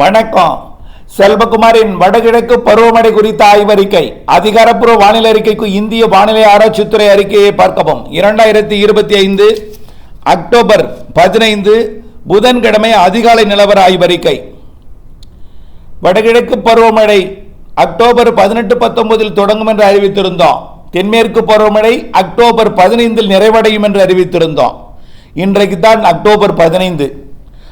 வணக்கம். செல்வகுமாரின் வடகிழக்கு பருவமழை குறித்த ஆய்வறிக்கை அதிகாரப்பூர்வ வானிலை அறிக்கைக்கு இந்திய வானிலை ஆராய்ச்சித்துறை அறிக்கையை பார்க்கவும். இரண்டாயிரத்தி இருபத்தி ஐந்து அக்டோபர் பதினைந்து புதன்கிழமை அதிகாலை நிலவர ஆய்வறிக்கை. வடகிழக்கு பருவமழை அக்டோபர் பதினெட்டு பத்தொன்பதில் தொடங்கும் என்று அறிவித்திருந்தோம். தென்மேற்கு பருவமழை அக்டோபர் பதினைந்தில் நிறைவடையும் என்று அறிவித்திருந்தோம். இன்றைக்கு தான் அக்டோபர் பதினைந்து.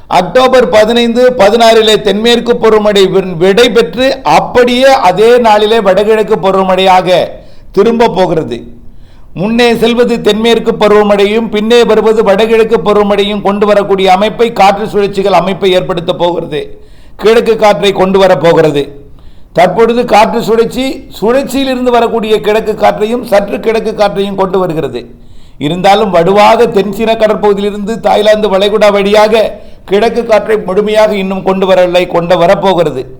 அக்டோபர் பதினைந்து பதினாறிலே தென்மேற்கு பருவமழை விடைபெற்று விடை பெற்று அப்படியே அதே நாளிலே வடகிழக்கு பருவமழையாக திரும்ப போகிறது. முன்னே செல்வது தென்மேற்கு பருவமழையும் பின்னே வருவது வடகிழக்கு பருவமழையும் கொண்டு வரக்கூடிய அமைப்பை காற்று சுழற்சிகள் அமைப்பை ஏற்படுத்த போகிறது. கிழக்கு காற்றை கொண்டு வரப்போகிறது தற்பொழுது காற்று சுழற்சி சுழற்சியிலிருந்து வரக்கூடிய கிழக்கு காற்றையும் சற்று கிழக்கு காற்றையும் கொண்டு வருகிறது. இருந்தாலும் வடுவாக தென்சீன கடற்பகுதியிலிருந்து தாய்லாந்து வளைகுடா வழியாக கிழக்கு காற்றை முழுமையாக இன்னும் கொண்டு வரவில்லை கொண்டு வரப்போகிறது.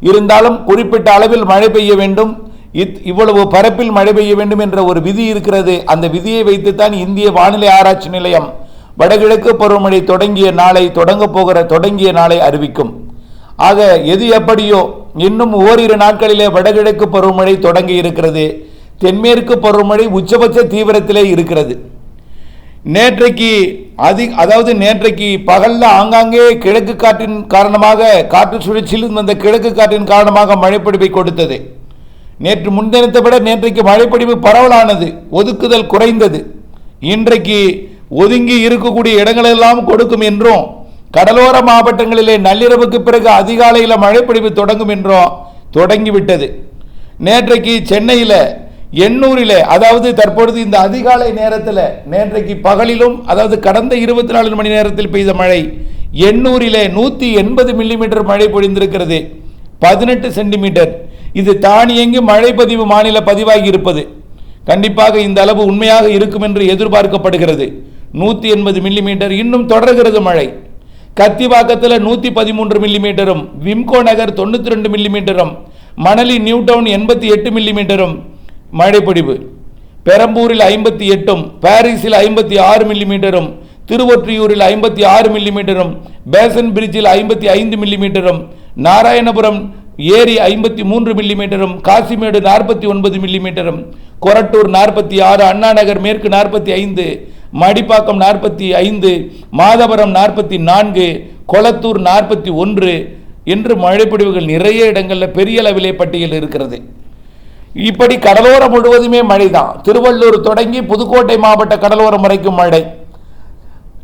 இருந்தாலும் குறிப்பிட்ட அளவில் மழை பெய்ய வேண்டும். இத்- இவ்வளவு பரப்பில் மழை பெய்ய வேண்டும் என்ற ஒரு விதி இருக்கிறது. அந்த விதியை வைத்துத்தான் இந்திய வானிலை ஆராய்ச்சி நிலையம் வடகிழக்கு பருவமழை தொடங்கிய நாளை தொடங்கப் போகிற தொடங்கிய நாளை அறிவிக்கும். ஆக எது எப்படியோ இன்னும் ஓரிரு நாட்களிலே வடகிழக்கு பருவமழை தொடங்கி இருக்கிறது. தென்மேற்கு பருவமழை உச்சபட்ச தீவிரத்திலே இருக்கிறது. நேற்றைக்கு அதி அதாவது நேற்றைக்கு பகலில் ஆங்காங்கே கிழக்கு காற்றின் காரணமாக காற்று சுழற்சியில் அந்த கிழக்கு காற்றின் காரணமாக மழைப்பிடிப்பை கொடுத்தது. நேற்று முன்தினத்தை விட நேற்றைக்கு மழைப்பிடிப்பு பரவலானது ஒதுக்குதல் குறைந்தது. இன்றைக்கு ஒதுங்கி இருக்கக்கூடிய இடங்களெல்லாம் கொடுக்கும் என்றும் கடலோர மாவட்டங்களிலே நள்ளிரவுக்கு பிறகு அதிகாலையில் மழைப்பொழிவு தொடங்கும் என்றும் தொடங்கிவிட்டது. நேற்றைக்கு சென்னையில் எண்ணூரிலே அதாவது தற்பொழுது இந்த அதிகாலை நேரத்தில் நேற்றைக்கு பகலிலும் அதாவது கடந்த இருபத்தி நாலு மணி நேரத்தில் பெய்த மழை எண்ணூரிலே நூற்றி எண்பது மில்லிமீட்டர் மழை பொழிந்திருக்கிறது. பதினெட்டு சென்டிமீட்டர். இது தானியங்கி மழை பதிவு மாநில பதிவாகி இருப்பது. கண்டிப்பாக இந்த அளவு உண்மையாக இருக்கும் என்று எதிர்பார்க்கப்படுகிறது. நூற்றி எண்பது மில்லிமீட்டர் இன்னும் தொடர்கிறது மழை. கத்திவாக்கத்தில் நூற்றி பதிமூன்று மில்லிமீட்டரும் விம்கோ நகர் தொண்ணூற்றி ரெண்டு மில்லிமீட்டரும் மணலி நியூ டவுன் எண்பத்தி எட்டு மில்லிமீட்டரும் மழைப்பொழிவு. பெரம்பூரில் ஐம்பத்தி எட்டும் பாரிஸில் ஐம்பத்தி ஆறு மில்லிமீட்டரும் திருவொற்றியூரில் ஐம்பத்தி ஆறு மில்லிமீட்டரும் பேசன் பிரிட்ஜில் ஐம்பத்தி ஐந்து மில்லிமீட்டரும் நாராயணபுரம் ஏரி ஐம்பத்தி மூன்று மில்லிமீட்டரும் காசிமேடு நாற்பத்தி ஒன்பது மில்லிமீட்டரும் கொரட்டூர் நாற்பத்தி ஆறு அண்ணாநகர் மேற்கு நாற்பத்தி ஐந்து மடிப்பாக்கம் நாற்பத்தி ஐந்து மாதவரம் நாற்பத்தி நான்கு கொளத்தூர் நாற்பத்தி ஒன்று என்று மழைப்பொழிவுகள் நிறைய இடங்களில் பெரிய அளவிலே பட்டியல் இருக்கிறது. இப்படி கடலோரம் முழுவதுமே மழைதான். திருவள்ளூர் தொடங்கி புதுக்கோட்டை மாவட்ட கடலோரம் வரைக்கும் மழை.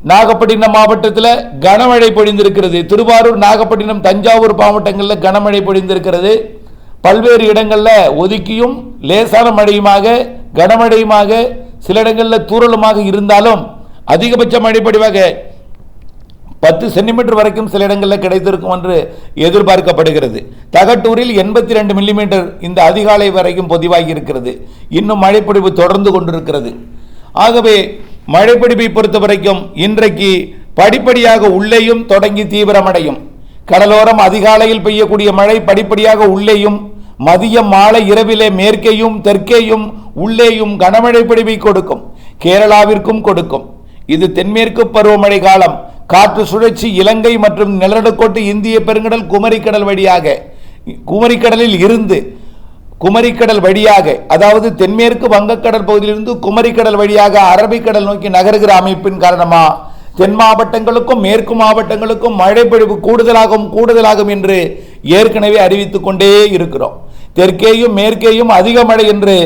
நாகப்பட்டினம் மாவட்டத்தில் கனமழை பொழிந்திருக்கிறது. திருவாரூர் நாகப்பட்டினம் தஞ்சாவூர் மாவட்டங்களில் கனமழை பொழிந்திருக்கிறது. பல்வேறு இடங்களில் ஒதுக்கியும் லேசான மழையுமாக கனமழையுமாக சில இடங்களில் தூரலுமாக இருந்தாலும் அதிகபட்ச மழை பொழிவாக பத்து சென்டிமீட்டர் வரைக்கும் சில இடங்களில் கிடைத்திருக்கும் என்று எதிர்பார்க்கப்படுகிறது. தகட்டூரில் எண்பத்தி ரெண்டு மில்லிமீட்டர் இந்த அதிகாலை வரைக்கும் பதிவாகி இருக்கிறது. இன்னும் மழைப்பிடிப்பு தொடர்ந்து கொண்டிருக்கிறது. ஆகவே மழைப்பிடிப்பை பொறுத்த வரைக்கும் இன்றைக்கு படிப்படியாக உள்ளேயும் தொடங்கி தீவிரமடையும். கடலோரம் அதிகாலையில் பெய்யக்கூடிய மழை படிப்படியாக உள்ளேயும் மதியம் மாலை இரவிலே மேற்கேயும் தெற்கேயும் உள்ளேயும் கனமழை பொழிவை கொடுக்கும். கேரளாவிற்கும் கொடுக்கும். இது தென்மேற்கு பருவமழை காலம். காற்று சுழற்சி இலங்கை மற்றும் நிலநடுக்கோட்டு இந்திய பெருங்கடல் குமரிக்கடல் வழியாக குமரிக்கடலில் இருந்து குமரிக்கடல் வழியாக அதாவது தென்மேற்கு வங்கக்கடல் பகுதியிலிருந்து குமரிக்கடல் வழியாக அரபிக்கடல் நோக்கி நகருகிற அமைப்பின் காரணமாக தென் மாவட்டங்களுக்கும் மேற்கு மாவட்டங்களுக்கும் மழைப்பொழிவு கூடுதலாகும் கூடுதலாகும் என்று ஏற்கனவே அறிவித்துக் கொண்டே இருக்கிறோம். தெற்கேயும் மேற்கேயும் அதிக மழை என்று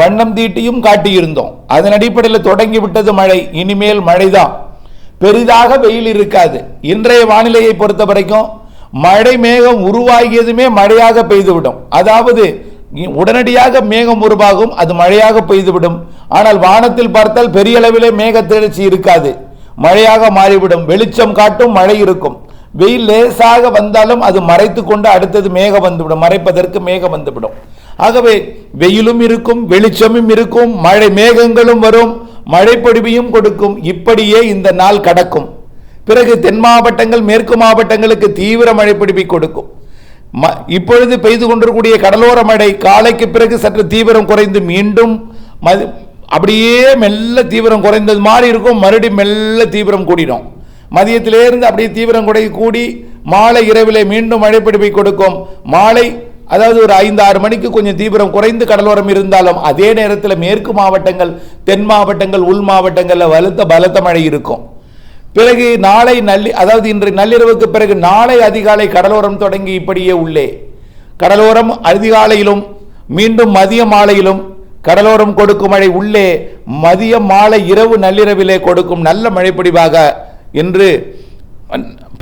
வண்ணம் தீட்டியும் காட்டியிருந்தோம். அதன் அடிப்படையில் தொடங்கிவிட்டது மழை. இனிமேல் மழைதான். பெரிதாக வெயில் இருக்காது. இன்றைய வானிலையை பொறுத்த வரைக்கும் மழை மேகம் உருவாகியதுமே மழையாக பெய்துவிடும். அதாவது உடனடியாக மேகம் உருவாகும் அது மழையாக பெய்துவிடும். ஆனால் வானத்தில் பார்த்தால் பெரிய அளவிலே மேக இருக்காது. மழையாக மாறிவிடும். வெளிச்சம் காட்டும் மழை இருக்கும். வெயில் லேசாக வந்தாலும் அது மறைத்து கொண்டு அடுத்தது மேகம் வந்துவிடும். மறைப்பதற்கு மேகம் வந்துவிடும். ஆகவே வெயிலும் இருக்கும் வெளிச்சமும் இருக்கும் மழை மேகங்களும் வரும். மழைப்பொழிவையும் கொடுக்கும். இப்படியே இந்த நாள் கடக்கும். பிறகு தென் மாவட்டங்கள் மேற்கு மாவட்டங்களுக்கு தீவிர மழைப்பிடிப்பை கொடுக்கும். ம- இப்பொழுது பெய்து கொண்டிருக்கூடிய கடலோர மழை காலைக்கு பிறகு சற்று தீவிரம் குறைந்து மீண்டும் மது- அப்படியே மெல்ல தீவிரம் குறைந்தது மாதிரி இருக்கும். மறுபடியும் மெல்ல தீவிரம் கூடிடும். மதியத்திலேருந்து அப்படியே தீவிரம் குறை கூடி மாலை இரவிலே மீண்டும் மழைப்பிடிப்பை கொடுக்கும். மாலை அதாவது ஒரு ஐந்து ஆறு மணிக்கு கொஞ்சம் தீவிரம் குறைந்து கடலோரம் இருந்தாலும் அதே நேரத்தில் மேற்கு மாவட்டங்கள் தென் மாவட்டங்கள் உள் மாவட்டங்களில் வலுத்த பலத்த மழை இருக்கும். பிறகு நாளை நள்ளி அதாவது இன்று நள்ளிரவுக்கு பிறகு நாளை அதிகாலை கடலோரம் தொடங்கி இப்படியே உள்ளே. கடலோரம் அதிகாலையிலும் மீண்டும் மதிய மாலையிலும் கடலோரம் கொடுக்கும் மழை உள்ளே மதிய மாலை இரவு நள்ளிரவிலே கொடுக்கும் நல்ல மழைப்பொழிவாக என்று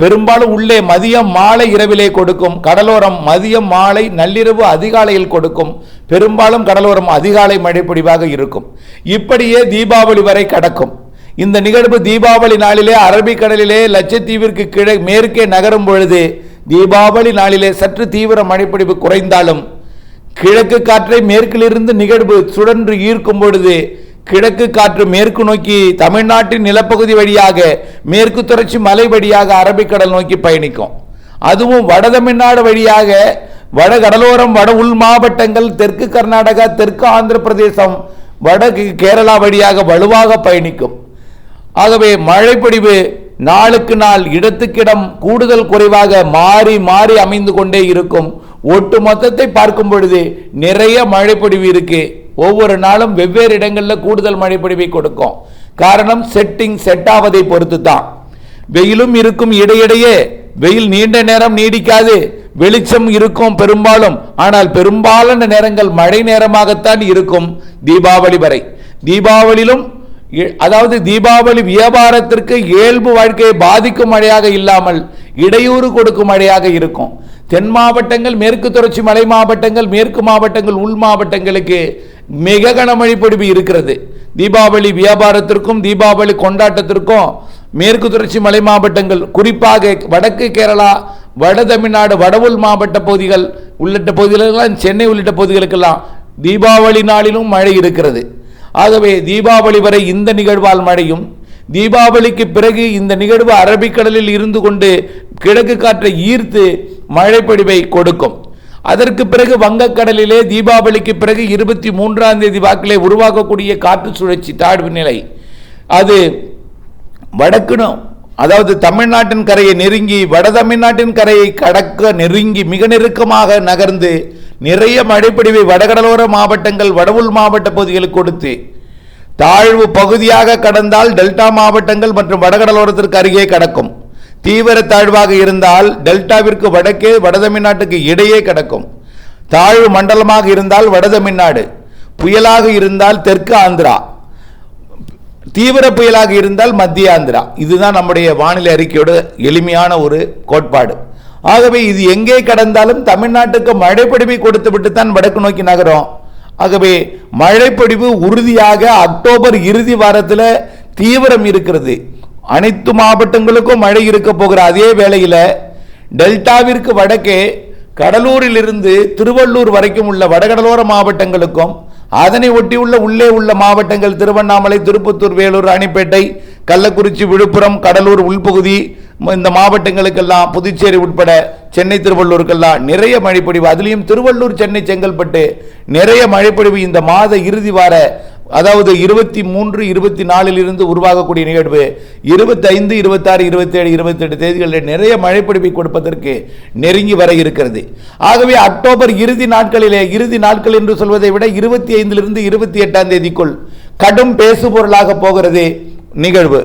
பெரும்பாலும் உள்ளே மதியம் மாலை இரவிலே கொடுக்கும் கடலோரம் மதியம் மாலை நள்ளிரவு அதிகாலையில் கொடுக்கும் பெரும்பாலும் கடலோரம் அதிகாலை மழைப்பொடிவாக இருக்கும். இப்படியே தீபாவளி வரை கடக்கும். இந்த நிகழ்வு தீபாவளி நாளிலே அரபிக்கடலிலே லட்சத்தீவிற்கு கிழ மேற்கே நகரும் பொழுது தீபாவளி நாளிலே சற்று தீவிர மழைப்பொழிவு குறைந்தாலும் கிழக்கு காற்றை மேற்கிலிருந்து நிகழ்வு சுழன்று ஈர்க்கும் பொழுது கிழக்கு காற்று மேற்கு நோக்கி தமிழ்நாட்டின் நிலப்பகுதி வழியாக மேற்கு தொடர்ச்சி மலை வழியாக அரபிக்கடல் நோக்கி பயணிக்கும். அதுவும் வட தமிழ்நாடு வழியாக வட கடலோரம் வட உள் மாவட்டங்கள் தெற்கு கர்நாடகா தெற்கு ஆந்திர பிரதேசம் வட கேரளா வழியாக வலுவாக பயணிக்கும். ஆகவே மழைப்பொடிவு நாளுக்கு நாள் இடத்துக்கிடம் கூடுதல் குறைவாக மாறி மாறி அமைந்து கொண்டே இருக்கும். ஒட்டு மொத்தத்தை பார்க்கும் பொழுது நிறைய மழைப்பொடிவு இருக்குது ஒவ்வொரு நாளும் வெவ்வேறு இடங்களில் கூடுதல் மழைப்பொழிவை கொடுக்கும். காரணம் செட்டிங் செட் ஆவதை பொறுத்து தான் வெயிலும் இருக்கும் இடையிடையே வெயில் நீண்ட நேரம் நீடிக்காது வெளிச்சம் இருக்கும் பெரும்பாலும். ஆனால் பெரும்பாலான நேரங்கள் மழை நேரமாகத்தான் இருக்கும் தீபாவளி வரை. தீபாவளியிலும் இ- அதாவது தீபாவளி வியாபாரத்திற்கு இயல்பு வாழ்க்கையை பாதிக்கும் மழையாக இல்லாமல் இடையூறு கொடுக்கும் மழையாக இருக்கும். தென் மாவட்டங்கள் மேற்கு தொடர்ச்சி மலை மாவட்டங்கள் மேற்கு மாவட்டங்கள் உள் மாவட்டங்களுக்கு மிக கனமழை பொழிவு இருக்கிறது. தீபாவளி வியாபாரத்திற்கும் தீபாவளி கொண்டாட்டத்திற்கும் மேற்கு தொடர்ச்சி மலை மாவட்டங்கள் குறிப்பாக வடக்கு கேரளா வட தமிழ்நாடு வட மாவட்ட பகுதிகள் உள்ளிட்ட பகுதிகளெல்லாம் சென்னை உள்ளிட்ட பகுதிகளுக்கெல்லாம் தீபாவளி நாளிலும் மழை இருக்கிறது. ஆகவே தீபாவளி வரை இந்த நிகழ்வால் மழையும் தீபாவளிக்கு பிறகு இந்த நிகழ்வு அரபிக்கடலில் இருந்து கொண்டு கிழக்கு காற்றை ஈர்த்து மழைப்பொழிவை கொடுக்கும். அதற்கு பிறகு வங்கக்கடலிலே தீபாவளிக்கு பிறகு இருபத்தி மூன்றாம் தேதி வாக்கிலே உருவாகக்கூடிய காற்று சுழற்சி தாழ்வு நிலை. அது வடக்கு அதாவது தமிழ்நாட்டின் கரையை நெருங்கி வட தமிழ்நாட்டின் கரையை கடக்க நெருங்கி மிக நெருக்கமாக நகர்ந்து நிறைய மழைப்பொழிவை வடகடலோர மாவட்டங்கள் வடவுள் மாவட்ட பகுதிகளுக்கு கொடுத்து தாழ்வு பகுதியாக கடந்தால் டெல்டா மாவட்டங்கள் மற்றும் வடகடலோரத்திற்கு அருகே கடக்கும். தீவிர தாழ்வாக இருந்தால் டெல்டாவிற்கு வடக்கே வடதமிழ்நாட்டுக்கு இடையே கிடக்கும். தாழ்வு மண்டலமாக இருந்தால் வடதமிழ்நாடு. புயலாக இருந்தால் தெற்கு ஆந்திரா. தீவிர புயலாக இருந்தால் மத்திய ஆந்திரா. இதுதான் நம்முடைய வானிலை அறிக்கையோட எளிமையான ஒரு கோட்பாடு. ஆகவே இது எங்கே கடந்தாலும் தமிழ்நாட்டுக்கு மழைப்பொழிவை கொடுத்து விட்டு தான் வடக்கு நோக்கி நகரும். ஆகவே மழைப்பொழிவு உறுதியாக அக்டோபர் இறுதி வாரத்தில் தீவிரம் இருக்கிறது. அனைத்து மாவட்டங்களுக்கும் மழை இருக்க போகிற அதே வேளையில் டெல்டாவிற்கு வடக்கே கடலூரிலிருந்து திருவள்ளூர் வரைக்கும் உள்ள வடகடலோர மாவட்டங்களுக்கும் அதனை ஒட்டியுள்ள உள்ளே உள்ள மாவட்டங்கள் திருவண்ணாமலை திருப்பத்தூர் வேலூர் ராணிப்பேட்டை கள்ளக்குறிச்சி விழுப்புரம் கடலூர் உள்பகுதி இந்த மாவட்டங்களுக்கெல்லாம் புதுச்சேரி உட்பட சென்னை திருவள்ளூருக்கெல்லாம் நிறைய மழைப்பொழிவு. அதுலேயும் திருவள்ளூர் சென்னை செங்கல்பட்டு நிறைய மழைப்பொழிவு இந்த மாத இறுதி வார அதாவது இருபத்தி மூன்று இருபத்தி நாலில் இருந்து உருவாகக்கூடிய நிகழ்வு இருபத்தைந்து இருபத்தாறு இருபத்தேழு இருபத்தெட்டு தேதிகளில் நிறைய மழைப்பிடிப்பை கொடுப்பதற்கு நெருங்கி வர இருக்கிறது. ஆகவே அக்டோபர் இறுதி நாட்களிலே இறுதி நாட்கள் என்று சொல்வதை விட இருபத்தி ஐந்திலிருந்து இருபத்தி எட்டாம் தேதிக்குள் கடும் பேசுபொருளாக போகிறது நிகழ்வு.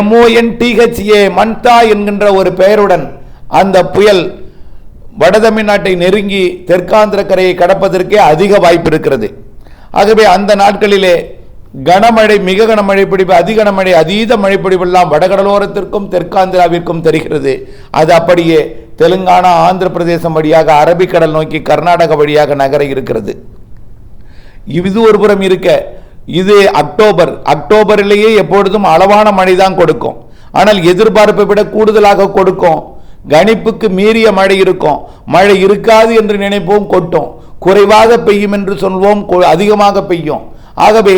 எம்ஓஎன்டிஹெச்ஏ மன்தா என்கின்ற ஒரு பெயருடன் அந்த புயல் வட தமிழ்நாட்டை நெருங்கி தெற்காந்திர கரையை கடப்பதற்கே அதிக வாய்ப்பு இருக்கிறது. ஆகவே அந்த நாட்களிலே கனமழை மிக கனமழை பிடிப்பு அதிகனமழை அதீத மழை பிடிப்பெல்லாம் வடகடலோரத்திற்கும் தெற்காந்திராவிற்கும் தெரிகிறது. அது அப்படியே தெலுங்கானா ஆந்திர பிரதேசம் வழியாக அரபிக்கடல் நோக்கி கர்நாடக வழியாக நகர இருக்கிறது. இது ஒரு புறம் இருக்க இது அக்டோபர். அக்டோபரிலேயே எப்பொழுதும் அளவான மழை தான் கொடுக்கும். ஆனால் எதிர்பார்ப்பை விட கூடுதலாக கொடுக்கும். கணிப்புக்கு மீறிய மழை இருக்கும். மழை இருக்காது என்று நினைப்போம் கொட்டும். குறைவாக பெய்யும் என்று சொல்வோம் அதிகமாக பெய்யும். ஆகவே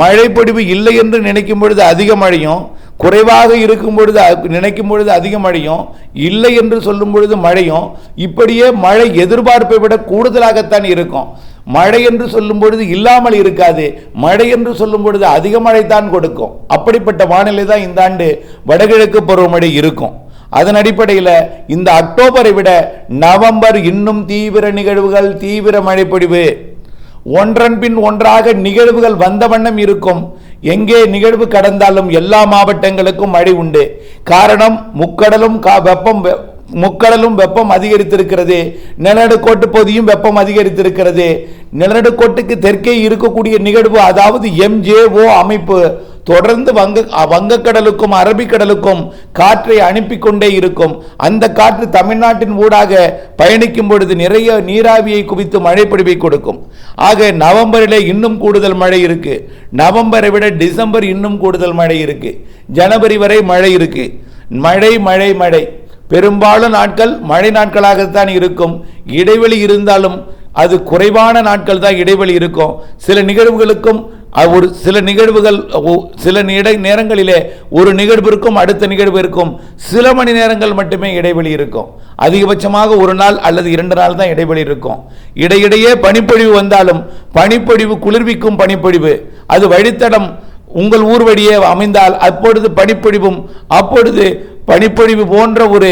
மழைப்பொடிவு இல்லை என்று நினைக்கும் பொழுது அதிக மழையும் குறைவாக இருக்கும் பொழுது நினைக்கும் பொழுது அதிக மழையும் இல்லை என்று சொல்லும் பொழுது மழையும். இப்படியே மழை எதிர்பார்ப்பை விட கூடுதலாகத்தான் இருக்கும். மழை என்று சொல்லும் பொழுது இல்லாமல் இருக்காது. மழை என்று சொல்லும் பொழுது அதிக மழை தான் கொடுக்கும். அப்படிப்பட்ட வானிலை தான் இந்த ஆண்டு வடகிழக்கு பருவமழை இருக்கும். அதன் அடிப்படையில் இந்த அக்டோபரை விட நவம்பர் இன்னும் தீவிர நிகழ்வுகள் தீவிர மழைப்பொழிவு. ஒன்றன் பின் ஒன்றாக நிகழ்வுகள் வந்த வண்ணம் இருக்கும். எங்கே நிகழ்வு கடந்தாலும் எல்லா மாவட்டங்களுக்கும் மழை உண்டு. காரணம் முக்கடலும் கா- வெப்பம் வெ- முக்கடலும் வெப்பம் அதிகரித்திருக்கிறது. நிலநடுக்கோட்டு பகுதியும் வெப்பம் அதிகரித்திருக்கிறது. நிலநடுக்கோட்டுக்கு தெற்கே இருக்கக்கூடிய நிகழ்வு அதாவது எம்ஜேஓ அமைப்பு. தொடர்ந்து வங்க வங்கக்கடலுக்கும் அரபிக்கடலுக்கும் காற்றை அனுப்பி கொண்டே இருக்கும். அந்த காற்று தமிழ்நாட்டின் ஊடாக பயணிக்கும் பொழுது நிறைய நீராவியை குவித்து மழை பொழிவை கொடுக்கும். ஆக நவம்பரிலே இன்னும் கூடுதல் மழை இருக்கு. நவம்பரை விட டிசம்பர் இன்னும் கூடுதல் மழை இருக்கு. ஜனவரி வரை மழை இருக்கு. மழை மழை மழை. பெரும்பாலும் நாட்கள் மழை நாட்களாகத்தான் இருக்கும். இடைவெளி இருந்தாலும் அது குறைவான நாட்கள் தான் இடைவெளி இருக்கும். சில நிகழ்வுகளுக்கும் ஒரு சில நிகழ்வுகள் சில இடை நேரங்களிலே ஒரு நிகழ்வு இருக்கும் அடுத்த நிகழ்வு இருக்கும். சில மணி நேரங்கள் மட்டுமே இடைவெளி இருக்கும். அதிகபட்சமாக ஒரு நாள் அல்லது இரண்டு நாள் தான் இடைவெளி இருக்கும். இடையிடையே பனிப்பொழிவு வந்தாலும் பனிப்பொழிவு குளிர்விக்கும் பனிப்பொழிவு. அது வழித்தடம் உங்கள் ஊர் வழியே அமைந்தால் அப்பொழுது பனிப்பொழிவும் அப்பொழுது பனிப்பொழிவு போன்ற ஒரு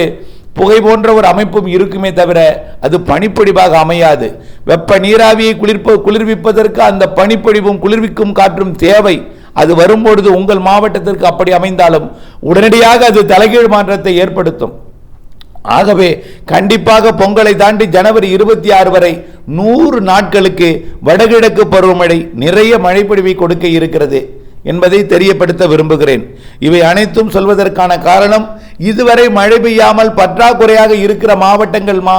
புகை போன்ற ஒரு அமைப்பும் இருக்குமே தவிர அது பனிப்பொடிவாக அமையாது. வெப்ப நீராவியை குளிர்ப்ப குளிர்விப்பதற்கு அந்த பனிப்பொழிவும் குளிர்விக்கும் காற்றும் தேவை. அது வரும்பொழுது உங்கள் மாவட்டத்திற்கு அப்படி அமைந்தாலும் உடனடியாக அது தலைகீழ் மாற்றத்தை ஏற்படுத்தும். ஆகவே கண்டிப்பாக பொங்கலை தாண்டி ஜனவரி இருபத்தி ஆறு வரை நூறு நாட்களுக்கு வடகிழக்கு பருவமழை நிறைய மழைப்பொழிவை கொடுக்க இருக்கிறது. என்பதை தெரியப்படுத்த விரும்புகிறேன். இவை அனைத்தும் சொல்வதற்கான காரணம் இதுவரை மழை பெய்யாமல் பற்றாக்குறையாக இருக்கிற மாவட்டங்கள் மா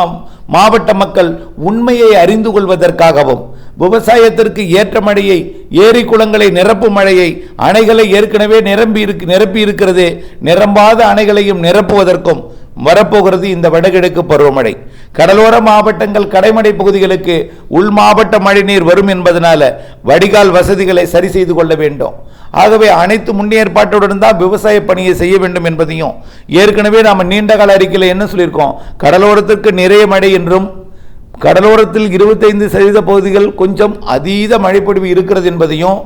மாவட்ட மக்கள் உண்மையை அறிந்து கொள்வதற்காகவும் விவசாயத்திற்கு ஏற்ற மழையை ஏரி குளங்களை நிரப்பும் மழையை அணைகளை ஏற்கனவே நிரம்பி இருக்கு நிரப்பி இருக்கிறது நிரம்பாத அணைகளையும் நிரப்புவதற்கும் வரப்போகிறது இந்த வடகிழக்கு பருவமழை. கடலோர மாவட்டங்கள் கடைமடை பகுதிகளுக்கு உள் மாவட்ட மழைநீர் வரும் என்பதனால வடிகால் வசதிகளை சரி செய்து கொள்ள வேண்டும். ஆகவே அனைத்து முன்னேற்பாட்டுடன் தான் விவசாய பணியை செய்ய வேண்டும் என்பதையும் ஏற்கனவே நாம் நீண்டகால அறிக்கையில் என்ன சொல்லியிருக்கோம்? கடலோரத்திற்கு நிறைய மழை என்றும் கடலோரத்தில் இருபத்தைந்து சதவீத பகுதிகள் கொஞ்சம் அதீத மழைப்பொழிவு இருக்கிறது என்பதையும்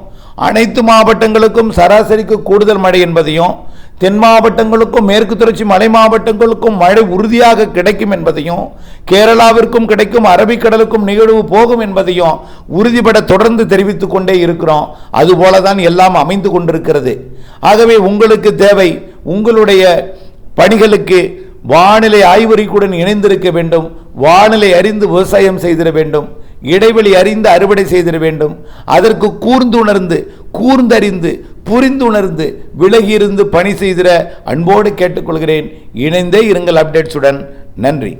அனைத்து மாவட்டங்களுக்கும் சராசரிக்கு கூடுதல் மழை என்பதையும் தென் மாவட்டங்களுக்கும் மேற்கு தொடர்ச்சி மலை மாவட்டங்களுக்கும் மழை உறுதியாக கிடைக்கும் என்பதையும் கேரளாவிற்கும் கிடைக்கும் அரபிக்கடலுக்கும் நிகழ்வு போகும் என்பதையும் உறுதிபட தொடர்ந்து தெரிவித்துக் கொண்டே இருக்கிறோம். அதுபோல தான் எல்லாம் அமைந்து கொண்டிருக்கிறது. ஆகவே உங்களுக்கு தேவை உங்களுடைய பணிகளுக்கு வானிலை ஆய்வறிக்குடன் இணைந்திருக்க வேண்டும். வானிலை அறிந்து விவசாயம் செய்திட வேண்டும். இடைவெளி அறிந்து அறுவடை செய்திட வேண்டும். அதற்கு கூர்ந்துணர்ந்து கூர்ந்தறிந்து புரிந்துணர்ந்து விலகியிருந்து பணி செய்திட அன்போடு கேட்டுக்கொள்கிறேன். இணைந்தே இருங்கள் அப்டேட்ஸுடன் நன்றி.